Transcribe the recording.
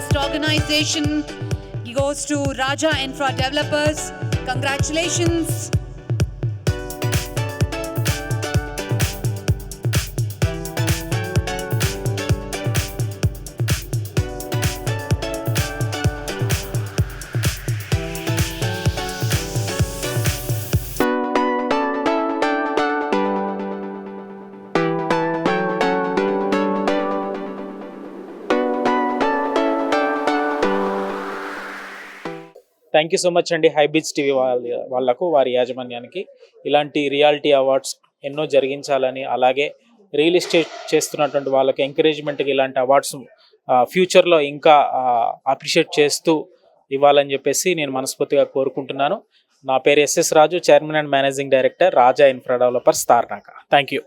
recognition goes to Raja Infra Developers. Congratulations. Thank you so much అండి Hybiz TV వాళ్ళ వాళ్ళకు వారి యాజమాన్యానికి. ఇలాంటి రియాలిటీ అవార్డ్స్ ఎన్నో జరిగించాలని అలాగే రియల్ ఎస్టేట్ చేస్తున్నటువంటి వాళ్ళకి ఎంకరేజ్మెంట్కి ఇలాంటి అవార్డ్స్ ఫ్యూచర్లో ఇంకా అప్రిషియేట్ చేస్తూ ఇవ్వాలని చెప్పేసి నేను మనస్ఫూర్తిగా కోరుకుంటున్నాను. నా పేరు SS Raju chairman and managing director Raja Infra Developers Tarnaka. Thank you